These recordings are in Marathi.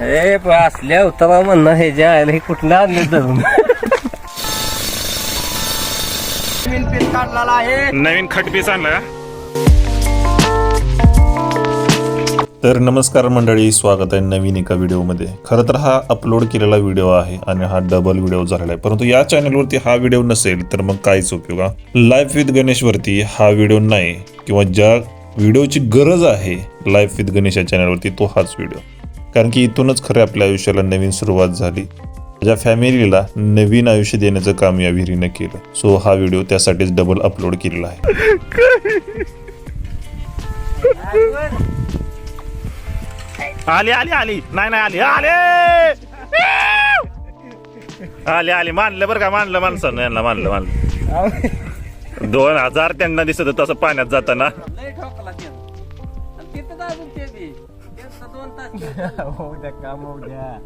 हे असल्या उत्तमा म्हणणं हे जे आहे हे कुठलं आणले धरून नवीन खटपीस आणला तर नमस्कार मंडळी स्वागत आहे नवीन एका व्हिडिओमध्ये. खरं तर हा अपलोड केलेला व्हिडिओ आहे आणि हा डबल व्हिडिओ झालेला आहे. परंतु या चॅनलवरती हा व्हिडिओ नसेल तर मग काहीच उपयोग लाईफ विथ गणेशवरती हा व्हिडिओ नाही किंवा ज्या व्हिडिओची गरज आहे लाईफ विथ गणेश या चॅनलवरती तो हाच व्हिडिओ. कारण की इथूनच खरं आपल्या आयुष्याला नवीन सुरुवात झाली. माझ्या फॅमिलीला नवीन आयुष्य देण्याचं काम या विहिरीनं केलं. सो हा व्हिडिओ त्यासाठीच डबल अपलोड केलेला आहे. आली आली आली. नाही नाही आली. आले! आली आली. मानलं बरं का? मानलं माणसानं. यांना मानलं मानलं. दोन हजार त्यांना दिसत होतं तसं पाण्यात जाताना. लय ठोकला ते. आणि तिथंच अजून ते बी. त्यांचं दोन तास होऊ द्या काम होऊ द्या.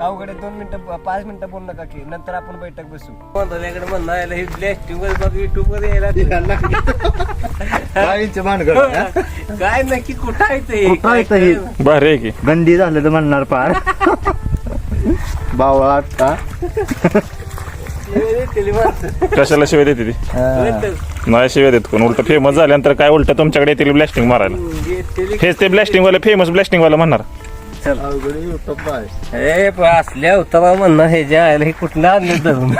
अवघड आहे, दोन मिनिटं पाच मिनिटं बोल नका की नंतर आपण बैठक बसू. बंधुल्याकडे म्हणणं आहे हे ब्लॅस्टिंग बघ युट्यूब यायला भानगड हा? काय नक्की कुठं आहे ते? कुठं आहे ते? हे? भारी आहे की. गंदी झालं तर म्हणणार पार. बावळा का माणसं कशाला शिवाय देते ती? नाही शिवाय देत कोण? उलट फेमस झाल्यानंतर काय उलट? तुमच्याकडे येतील ब्लॅस्टिंग मारायला. हेच ते ब्लॅस्टिंग वाले फेमस ब्लॅस्टिंग वाला म्हणणार. हे असल्या उत्तमा म्हणणं हे जे आहे हे कुठलं आणले धरून?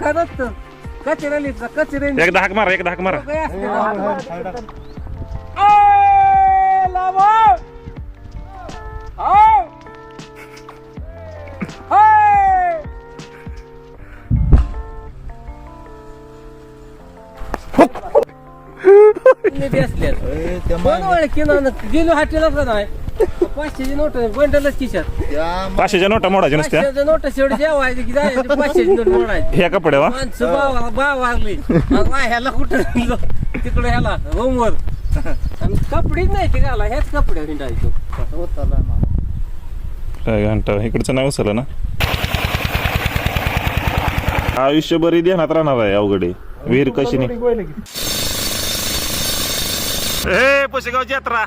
खरंच तर. कचऱ्याली कचऱ्याली एक धाक मारा एक धाक मारा. काय असते ना? नीट असल्यात. ए, त्या कोण ओळखी ना गेलो हाटेला का नाही पाचशेची नोट बंडलच खिशात. त्या पाचशेच्या नोटा मोडायच्या नुसत्या? पाचशेच्या नोट शेवटी जेवायची की जायची पाचशेची नोट मोडायची. ह्या कपड्या वा? माणसं बावा ह्याला कुठं? तिकडे ह्याला होमवर आणि कपडेच नाही ते घाला हेच कपडे हिंडायचो काय घंटा इकडचं नाही उचललं ना. आयुष्यभर ध्यानात राहणार आहे अवघड आहे. विहीर कशी नाही ए पुसेगावची यात्रा.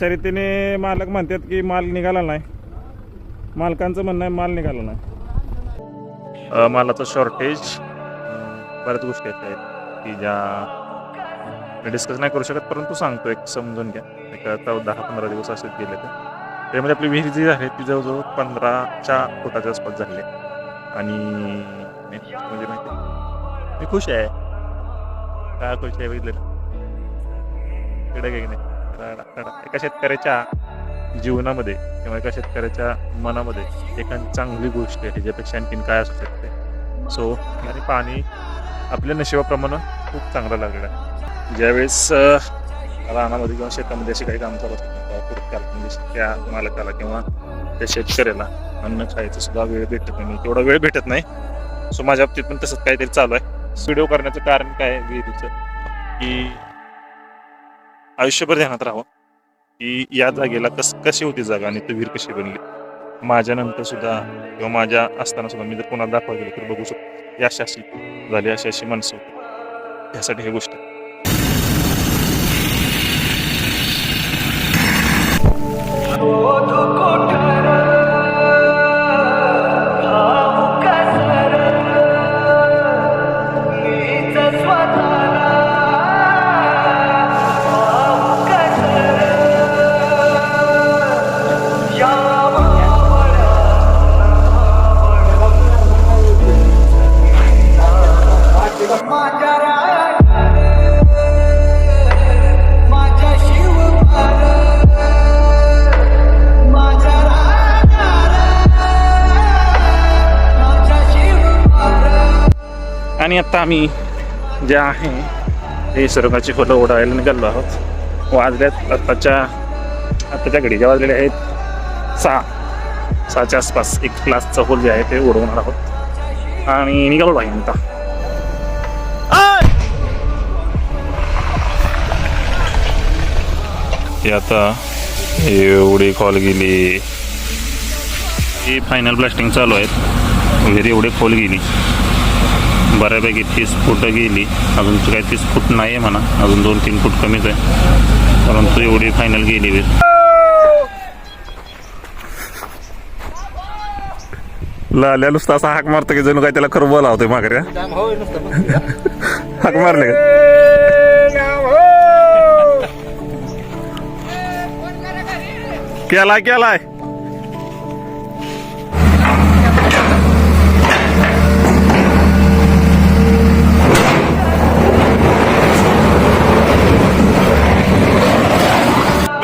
शर्यतीने मालक म्हणतात की माल निघाला नाही. मालकांचं म्हणणं आहे माल निघाला नाही. अ, मालाचं शॉर्टेज बऱ्याच गोष्टी आहेत. की ज्या मी डिस्कस नाही करू शकत परंतु सांगतो एक समजून घ्या. एक आता दहा पंधरा दिवस असेच गेले तर. त्यामध्ये आपली विहीर जी आहे ती जवळजवळ पंधराच्या फुटाच्या आसपास झाली आहे. आणि म्हणजे माहिती मी खुश आहे. काय खुश आहे बघितलं इकडे नाही? एका शेतकऱ्याच्या जीवनामध्ये किंवा एका शेतकऱ्याच्या मनामध्ये एखादी चांगली गोष्ट आहे त्याच्यापेक्षा आणखीन काय असू शकते? सो आणि पाणी आपल्या नशिबाप्रमाणे खूप चांगलं लागलं आहे. ज्यावेळेस रानामध्ये किंवा शेतामध्ये असे काही काम करत म्हणजे त्या मालकाला किंवा त्या शेतकऱ्याला अन्न खायचं सुद्धा वेळ भेटत नाही. म्हणजे तेवढा वेळ भेटत नाही. सो माझ्या बाबतीत पण तसंच काहीतरी चालू आहे. व्हिडिओ करण्याचं कारण काय आहे विहिरीचं की आयुष्यभर ध्यानात राहावं. की या जागेला कस कशी होती जागा आणि ती विहीर कशी बनली? माझ्यानंतर सुद्धा किंवा माझ्या असताना सुद्धा मी जर कोणाला दाखवा गेलो तर बघू शकतो. या अशी अशी झाली अशी अशी माणसं होती. यासाठी ही गोष्ट आणि आता आम्ही जे आहे ते सुरंगाची फुलं ओढायला निघालो आहोत. वाजल्यात आत्ताच्या आत्ताच्या घडीच्या वाजलेल्या आहेत सहा. सहाच्या आसपास एक क्लासचा होल जे आहे ते उडवणार आहोत. आणि निघालो आहे आता. ते आता एवढी कॉल गेली. ही फायनल ब्लास्टिंग चालू आहेत. विहीर एवढे खोल गेली. बऱ्यापैकी तीस फूट गेली. अजून तर काही तीस फूट नाही आहे म्हणा. अजून दोन तीन फूट कमीच आहे. परंतु एवढी फायनल गेली वीर लाल्या नुसता असा हाक मारतो की जणू काय त्याला खरं बोला होतोय माघारी हाक मारले का? केलाय केलाय.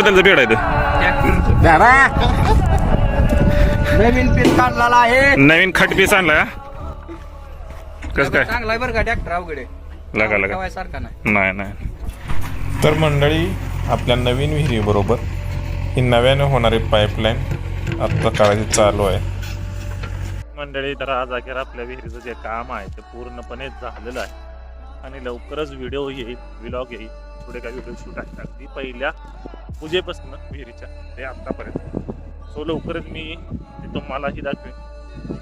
बदलचं बेड आहे ते. नवीन पीस काढलेला आहे. नवीन खट पीस आणला. कस काय? चांगला बरं का ट्रॅक्टर अवघडे लगा लगा. सारखा नाही. नाही नाही. तर मंडळी आपल्या नवीन विहिरीबरोबर ही नव्याने होणारी पाईपलाईन आता काळाची चालू आहे. मंडळी तर आज अखेर आपल्या विहिरीचं जे काम आहे ते पूर्णपणे झालेलं आहे. आणि लवकरच व्हिडिओ येईल व्लॉग येईल. पुढे काही व्हिडिओ शूट आहे अगदी पहिल्या पूजेपासून विहिरीच्या ते आत्तापर्यंत सो लवकरच मी ते तुम्हालाही दाखवेन.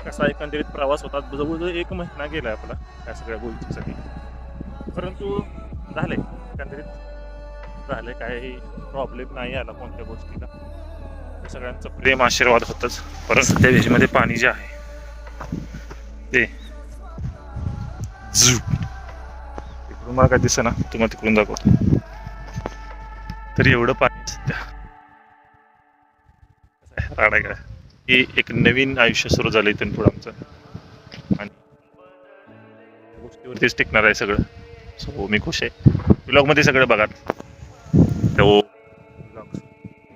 कसा एकंदरीत प्रवास होता जवळजवळ एक महिना गेला आपला या सगळ्या गोष्टीसाठी. परंतु झाले एकंदरीत झाले काही प्रॉब्लेम नाही आला कोणत्या गोष्टीला. सगळ्यांचं प्रेम आशीर्वाद होतच. परंतु सध्या विहिरीमध्ये पाणी जे आहे ते झू. इकडून मला काय दिसना तुम्हाला तिकडून दाखवतो. तर एवढं पाणी सध्या. कसं राडा की एक नवीन आयुष्य सुरू झालं इथून पुढं आमचं. आणि गोष्टीवरतीच टिकणार आहे सगळं. सो मी खुश आहे. ब्लॉगमध्ये सगळं बघा. तो ब्लॉग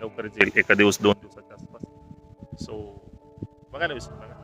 लवकरच येईल. एका दिवस दोन दिवसाच्या आसपास. सो बघायला विसरू नका.